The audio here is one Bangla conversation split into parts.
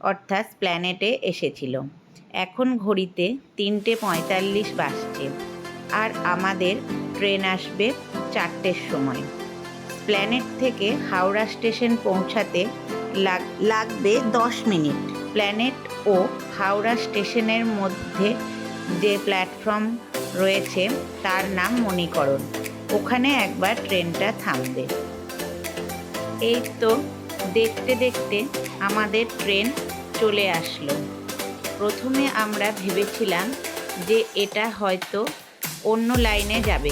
অর্থাৎ প্ল্যানেটে এসেছিল। এখন ঘড়িতে তিনটে পঁয়তাল্লিশ বাজছে আর আমাদের ট্রেন আসবে চারটের সময়। প্ল্যানেট থেকে হাওড়া স্টেশন পৌঁছাতে লাগ- লাগবে দশ মিনিট। প্ল্যানেট ও হাওড়া স্টেশনের মধ্যে যে প্ল্যাটফর্ম রয়েছে তার নাম মণিকরণ। ওখানে একবার ট্রেনটা থামবে। এই তো দেখতে দেখতে আমাদের ট্রেন চলে আসলো। প্রথমে আমরা ভেবেছিলাম যে এটা হয়তো অন্য লাইনে যাবে।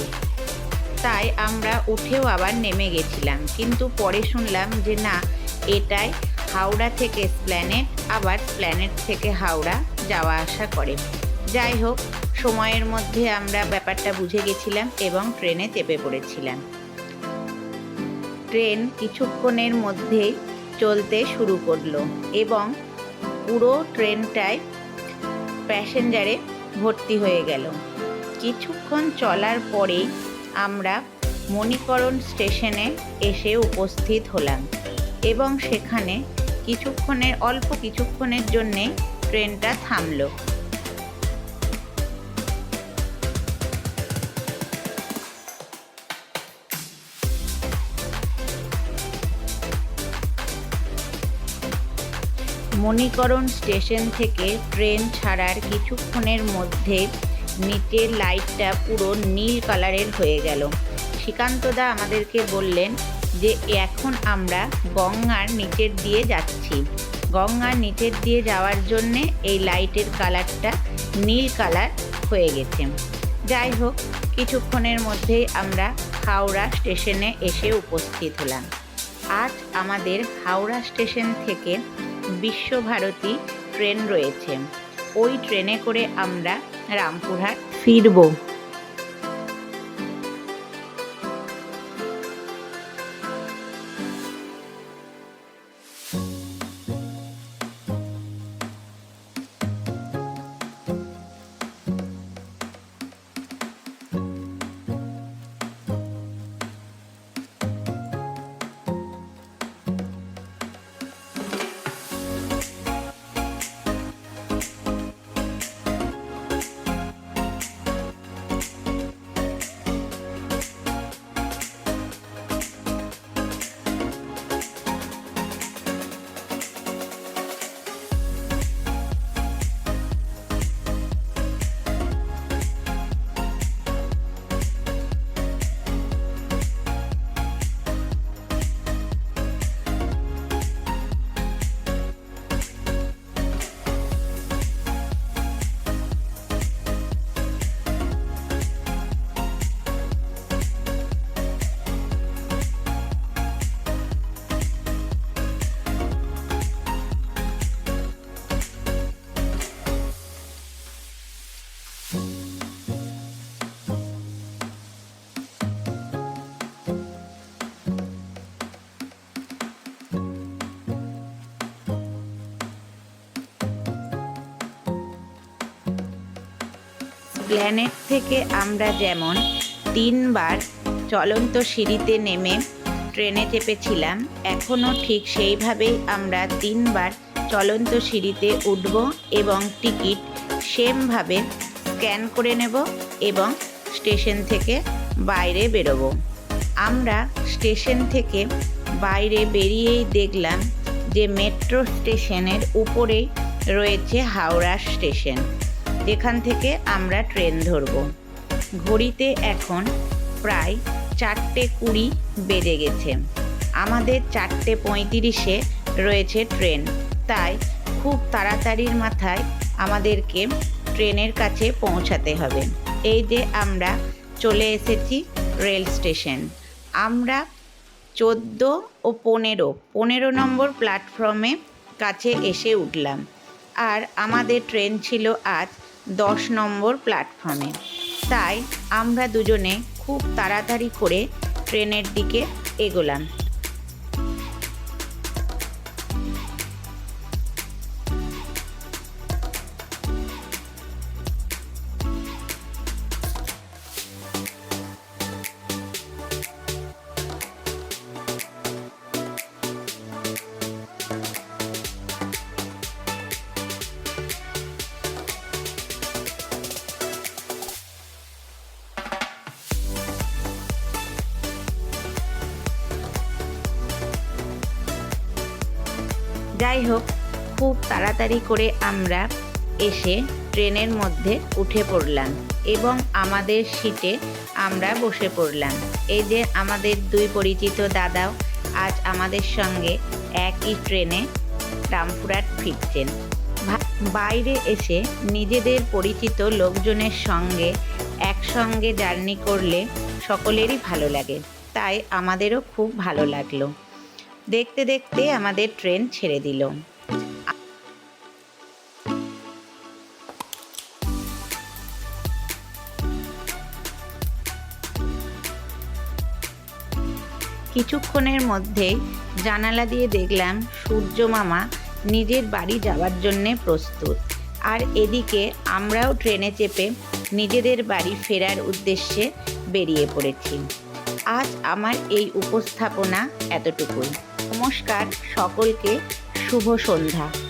তাই আমরা উঠেও আবার নেমে গেছিলাম। কিন্তু পরে শুনলাম যে না, এটাই হাওড়া থেকে প্ল্যানেট আবার প্ল্যানেট থেকে হাওড়া যাওয়া আসা করে। যাই হোক, সময়ের মধ্যে আমরা ব্যাপারটা বুঝে গেছিলাম এবং ট্রেনে চেপে পড়েছিলাম। ট্রেন কিছুক্ষণের মধ্যেই চলতে শুরু করল এবং পুরো ট্রেনটায় প্যাসেঞ্জারে ভর্তি হয়ে গেল। কিছুক্ষণ চলার পরেই আমরা মণিকরণ স্টেশনে এসে উপস্থিত হলাম এবং সেখানে কিছুক্ষণের, অল্প কিছুক্ষণের জন্যে ট্রেনটা থামলো। মণিকরণ স্টেশন থেকে ট্রেন ছাড়ার কিছুক্ষণের মধ্যে নিচের লাইটটা পুরো নীল কালারের হয়ে গেল। শ্রীকান্তদা আমাদেরকে বললেন যে, এখন আমরা গঙ্গার নিচের দিয়ে যাচ্ছি। গঙ্গার নিচের দিয়ে যাওয়ার জন্যে এই লাইটের কালারটা নীল কালার হয়ে গেছে। যাই হোক, কিছুক্ষণের মধ্যেই আমরা হাওড়া স্টেশনে এসে উপস্থিত হলাম। আজ আমাদের হাওড়া স্টেশন থেকে বিশ্বভারতী ট্রেন রয়েছে। ওই ট্রেনে করে আমরা রামপুরহাট ফিরবো। প্ল্যানেট থেকে আমরা যেমন তিনবার চলন্ত সিঁড়িতে নেমে ট্রেনে চেপেছিলাম এখনও ঠিক সেইভাবেই আমরা তিনবার চলন্ত সিঁড়িতে উঠব এবং টিকিট সেমভাবে স্ক্যান করে নেব এবং স্টেশন থেকে বাইরে বেরোবো। আমরা স্টেশন থেকে বাইরে বেরিয়েই দেখলাম যে মেট্রো স্টেশনের উপরেই রয়েছে হাওড়া স্টেশন। যেখান থেকে আমরা ট্রেন ধরব। ঘড়িতে এখন প্রায় চারটে কুড়ি বেজে গেছে। আমাদের চারটে পঁয়ত্রিশে রয়েছে ট্রেন। তাই খুব তাড়াতাড়ির মাথায় আমাদেরকে ট্রেনের কাছে পৌঁছাতে হবে। এই যে আমরা চলে এসেছি রেল স্টেশন। আমরা চোদ্দ ও পনেরো পনেরো নম্বর প্ল্যাটফর্মে কাছে এসে উঠলাম। আর আমাদের ট্রেন ছিল আজ দশ নম্বর প্ল্যাটফর্মে। তাই আমরা দুজনে খুব তাড়াতাড়ি করে ট্রেনের দিকে এগোলাম। যাই হোক খুব তাড়াতাড়ি করে আমরা এসে ট্রেনের মধ্যে উঠে পড়লাম এবং আমাদের সিটে আমরা বসে পড়লাম। এই যে আমাদের দুই পরিচিত দাদাও আজ আমাদের সঙ্গে একই ট্রেনে রামপুরহাট ফিরছেন। বাইরে এসে নিজেদের পরিচিত লোকজনের সঙ্গে একসঙ্গে জার্নি করলে সকলেরই ভালো লাগে। তাই আমাদেরও খুব ভালো লাগল। দেখতে দেখতে আমাদের ট্রেন ছেড়ে দিল। কিছুক্ষণের মধ্যেই জানালা দিয়ে দেখলাম সূর্য মামা নিজের বাড়ি যাওয়ার জন্যে প্রস্তুত। আর এদিকে আমরাও ট্রেনে চেপে নিজেদের বাড়ি ফেরার উদ্দেশ্যে বেরিয়ে পড়েছি। আজ আমার এই উপস্থাপনা এতটুকুই। নমস্কার সকলকে শুভ সন্ধ্যা।